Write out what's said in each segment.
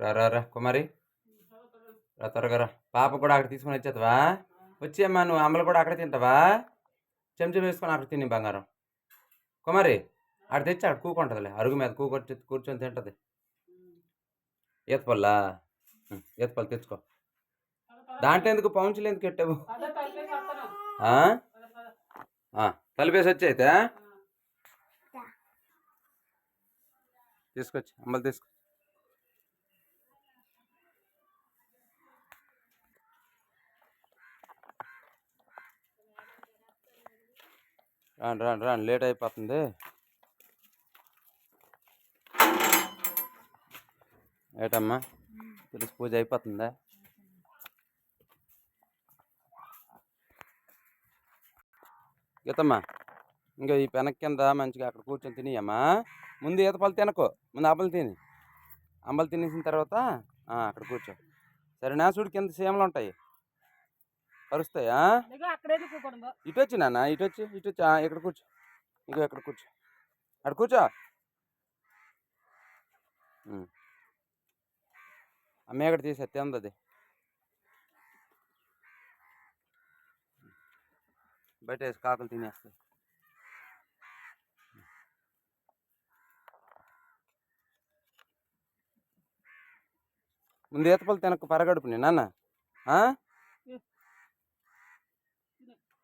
రా రా రా కుమారి. రా త్వరగా రా. పాప కూడా అక్కడ తీసుకొని వచ్చేస్తావా వచ్చి అమ్మా నువ్వు అమ్మలు కూడా అక్కడ తింటావా? చెంచా వేసుకొని అక్కడ తిని బంగారం. కుమారి అక్కడ తెచ్చి అక్కడ కూకుంటుందిలే. అరుగు మీద కూకొచ్చి కూర్చొని తింటుంది. ఈత పళ్ళా? ఉం, ఈత పళ్ళు తెచ్చుకో. దాంట్లో ఎందుకు పౌంచులు ఎందుకు పెట్టావు? తలిపేసి వచ్చి అయితే. తీసుకొచ్చి అమ్మలు తీసుకో. రాను రాను రాను. లేట్ అయిపోతుంది. ఏటమ్మా? తులసి పూజ అయిపోతుందా? గీతమ్మా ఇంకా ఈ పెనక్ కింద మంచిగా అక్కడ కూర్చొని తినియమ్మా ముందు ఈత పళ్ళు తినకు. ముందు అప్పలు తిని. అంబలు తినేసిన తర్వాత అక్కడ కూర్చో. సరేనా? చూడు కింద సీమలు ఉంటాయి. కూకూడదు. ఇటు వచ్చి నాన్న ఇటు వచ్చి ఇటు వచ్చి. ఇక్కడ కూర్చో. ఇంకో ఇక్కడ కూర్చో. అక్కడ కూర్చో. అమ్మ ఎక్కడ తీసే తిందది బయట వేసి కాకులు తినేస్తాయి. ముందు ఈత పళ్ళు తినక పరగడుపు నీ నాన్న. ఆ?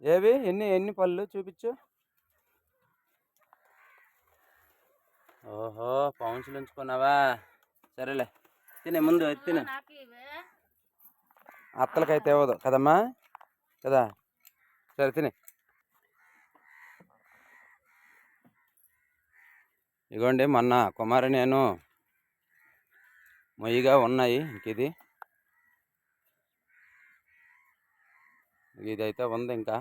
ఏవి? ఎన్ని ఎన్ని పళ్ళు చూపించు. ఓహో పౌన్సులు ఉంచుకున్నావా? సరేలే తినే ముందు తినే. అత్తలకైతే ఇవ్వదు కదమ్మా? కదా? సరే తినే. ఇగోండి మొన్న కుమారి నేను మొయ్యిగా ఉన్నాయి ఇంక ఇది ఇదైతే ఉంది ఇంకా.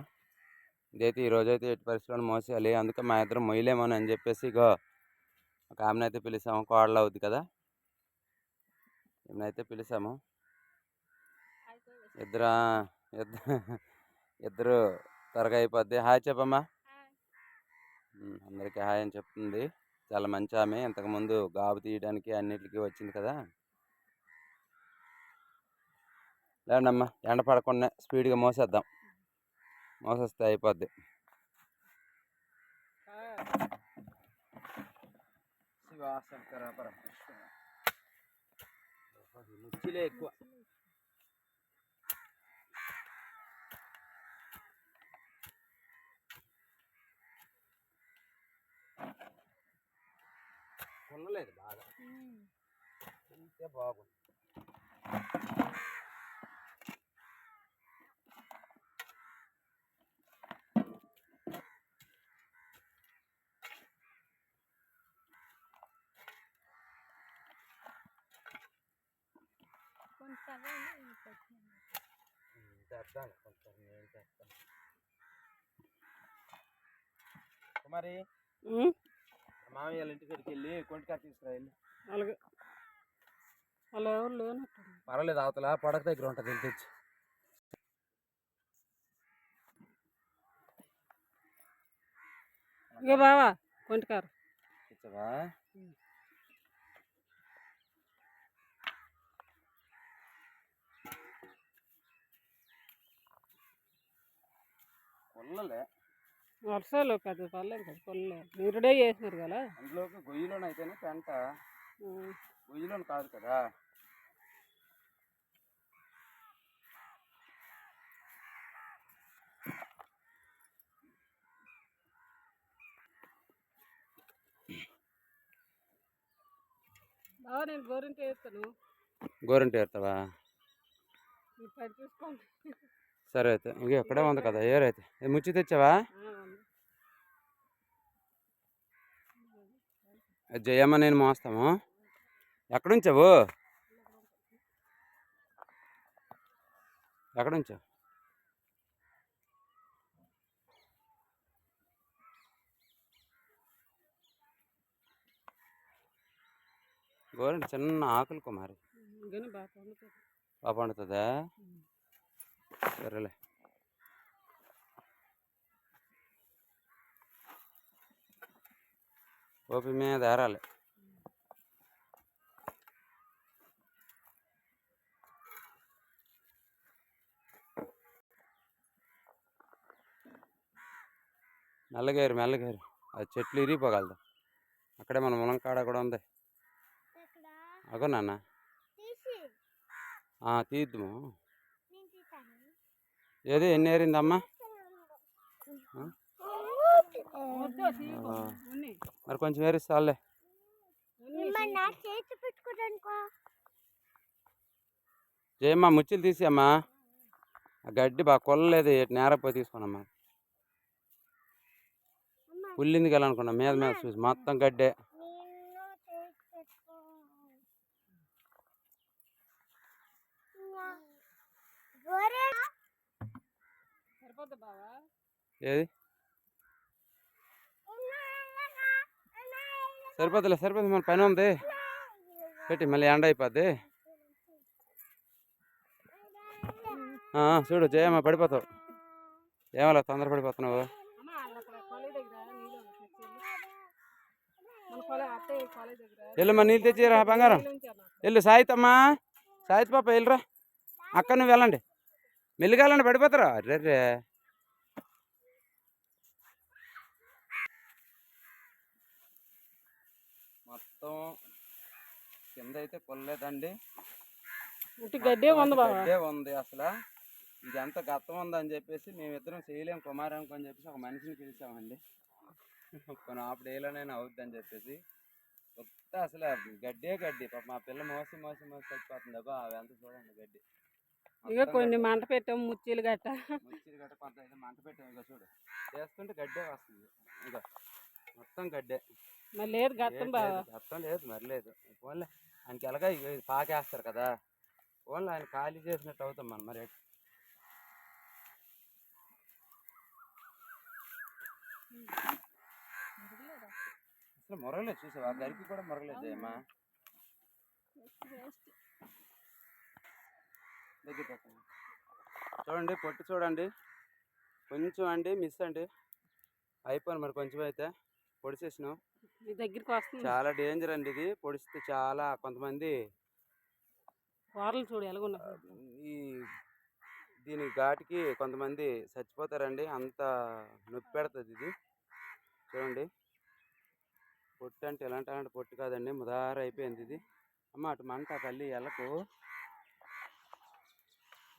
ఇదైతే ఈరోజైతే ఎట్టి పరిస్థితుల్లో మోసేయాలి. అందుకే మా ఇద్దరు మొయ్యలేమని అని చెప్పేసి ఇగో ఒక ఆమెను అయితే పిలిచాము కోడలు అవుద్ది కదా. ఈమెనైతే పిలిచాము ఇద్దరు ఇద్దరు ఇద్దరు త్వరగా అయిపోద్ది. హాయ్ చెప్పమ్మా. అందరికీ హాయ్ అని చెప్తుంది. చాలా మంచి ఆమె. ఇంతకుముందు గాబు తీయడానికి అన్నిటికీ వచ్చింది కదా. లేండమ్మా ఎండ పడకుండా స్పీడ్గా మోసేద్దాం. మోసేస్తే అయిపోద్ది. ముచ్చిలే ఎక్కువ కొనలేదు బాగా తింటే బాగుంది. చేస్తాను కొంచెం నేను చేస్తాను. కుమారి మామయ్య ఇంటి దగ్గరికి వెళ్ళి కొంటికాయ తీసుకురా వెళ్ళి. అలాగే. వాళ్ళు ఎవరు లేనట్టు పర్వాలేదు అవతల పడక దగ్గర ఉంటుంది వెళ్ళి తెచ్చి. ఇక బావా కొంటికారు కొల్లలే. వర్షాలు పెద్ద పర్లేదు కదా కొల్లు. నీరుడే చేసినారు కదా? అందులోకి గొయ్యిలోనైతేనే పెంట. గొయ్యిలోని కాదు కదా. బావా నేను గోరింటి వేస్తాను గోరంటి ఏరుతావా మీరు చూసుకోండి. సరే అయితే. ఇంక ఎక్కడే ఉంది కదా ఏరైతే ఏ ముచ్చి తెచ్చావా? జయమ్మ నేను మోస్తాము. ఎక్కడుంచావు? ఎక్కడుంచావు? గోరంటి చిన్న ఆకులు కుమారి. ఇంకనే బాగా పండుతుంది. బాగా పండుతుందా? సరేలే. ఓపి మీద ఆరాలి మెల్లగారు మెల్లగారు. అది చెట్లు ఇరిగిపోగలదు. అక్కడే మన ములంకాడ కూడా ఉంది. అగో నాన్న. తీద్దాము. ఏది? ఎన్ని ఏరిందమ్మా. మరి కొంచెం ఏరిస్తాలే. జయమ్మా ముచ్చులు తీసి అమ్మా ఆ గడ్డి బాగా కొల్లలేదు నేరపోయి తీసుకోనమ్మా పుల్లింది కదా అనుకున్నా మీద మీద చూసి మొత్తం గడ్డే నిన్ను చేతి పెట్టుకో ఇంకా గోరే సరిపోద్ది బావా ఏది? సరిపోతులే సరిపోతుంది మన పని ఉంది. పెట్టి మళ్ళీ ఎండ అయిపోద్ది. చూడు జయమ్మ పడిపోతావు. ఏమలా తొందర పడిపోతున్నావు? దగ్గర నీళ్ళు తెచ్చిరా బంగారం. వెళ్ళు సాయితమ్మా. సాయిత్ పాప వెళ్ళరా. అక్క నువ్వు వెళ్ళండి. మెల్లిగా వెళ్ళండి పడిపోతారా? రే మొత్తం కింద అయితే కొల్లేదండి ఉట్టి గడ్డే ఉంది గడ్డే ఉంది అసలు. ఇది ఎంత గత్తం ఉందని చెప్పేసి మేమిద్దరం చేయలేం కుమారానికి అని చెప్పేసి ఒక మనిషిని పిలిచామండి. కొన్ని ఆపు డేలోనైనా అవుద్దని చెప్పేసి. కొత్త అసలు గడ్డే గడ్డి. పాప మా పిల్ల మోసి మోసి మోసి చచ్చిపోతుంది. అబ్బా అవి ఎంత చూడండి గడ్డి. ఇక కొన్ని. మంట పెట్టాం ముచ్చీలు గట్ట. ముచ్చిరి గట్ట కొంత మంట పెట్టాం. ఇక చూడు. చేస్తుంటే గడ్డే వస్తుంది. ఇక మొత్తం గడ్డే. మరి లేదు గత్తం బావా గత్తం లేదు మరి లేదు. ఫోన్లే ఆయనకి ఎలాగా పాకేస్తారు కదా. ఫోన్లో ఆయన ఖాళీ చేసినట్టు అవుతాం మనం మరి. అసలు మొరగలేదు చూసావా? గరికి కూడా మొరగలేదు దగ్గర పెట్టండి. చూడండి పొట్టు చూడండి. కొంచెం అండి మిస్ అండి. అయిపోయింది మరి కొంచెం అయితే. పొడిచేసినాం మీ దగ్గరికి వస్తుంది. చాలా డేంజర్ అండి ఇది. పొడిస్తే చాలా కొంతమంది కూరలు చూడు ఎలాగున్నా ఈ దీని ఘాటుకి కొంతమంది చచ్చిపోతారండి. అంత నొప్పి పెడుతుంది ఇది. చూడండి. పొట్టు అంటే ఎలాంటి అలాంటి పొట్టు కాదండి. ముదార అయిపోయింది ఇది. అమ్మ అటు మంట తల్లి ఎలకు.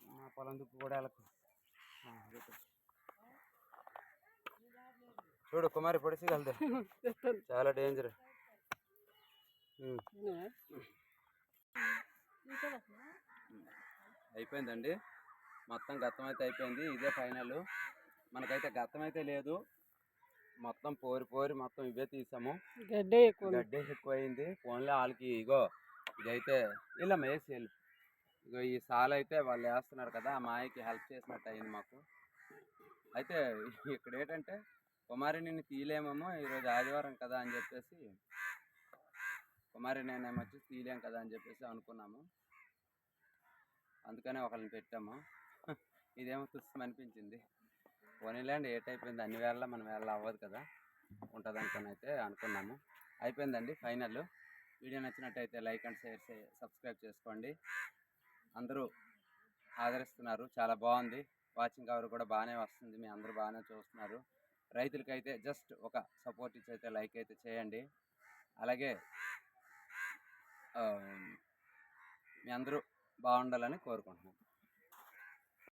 మా పొలం దుప్పు కూడా ఎలకు. చూడు కుమారి పొడిసి వెళ్తే చాలా డేంజర్ అయిపోయిందండి. మొత్తం గతం అయితే అయిపోయింది. ఇదే ఫైనల్ మనకైతే గతం అయితే లేదు. మొత్తం పోరి పోరి మొత్తం ఇవే తీసాము. గడ్డే ఎక్కువ. గడ్డే ఎక్కువ అయింది ఫోన్లో వాళ్ళకి ఇగో ఇదైతే ఇలా వేసి వెళ్ళు ఇగో ఈ సాల్ అయితే వాళ్ళు వేస్తున్నారు కదా ఆ మాయకి హెల్ప్ చేసినట్టు అయింది మాకు. అయితే ఇక్కడ ఏంటంటే కుమారి నిన్ను తీయలేమేమో ఈరోజు ఆదివారం కదా అని చెప్పేసి కుమారి నేనేమో వచ్చి తీయలేం కదా అని చెప్పేసి అనుకున్నాము. అందుకనే ఒకళ్ళని పెట్టాము. ఇదేమో తుస్సం అనిపించింది. పోనీలేండి ఏట్ అయిపోయింది అన్ని వేళ మన వేళ అవ్వదు కదా ఉంటుంది అనుకుని అయితే అనుకున్నాము. అయిపోయిందండి ఫైనల్. వీడియో నచ్చినట్టయితే లైక్ అండ్ షేర్ సబ్స్క్రైబ్ చేసుకోండి. అందరూ ఆదరిస్తున్నారు. చాలా బాగుంది. వాచింగ్ అవర్ కూడా బాగానే వస్తుంది. మీ అందరూ బాగానే చూస్తున్నారు. రైతులకైతే జస్ట్ ఒక సపోర్ట్ ఇచ్చి అయితే లైక్ అయితే చేయండి. అలాగే మీ అందరూ బాగుండాలని కోరుకుంటున్నాను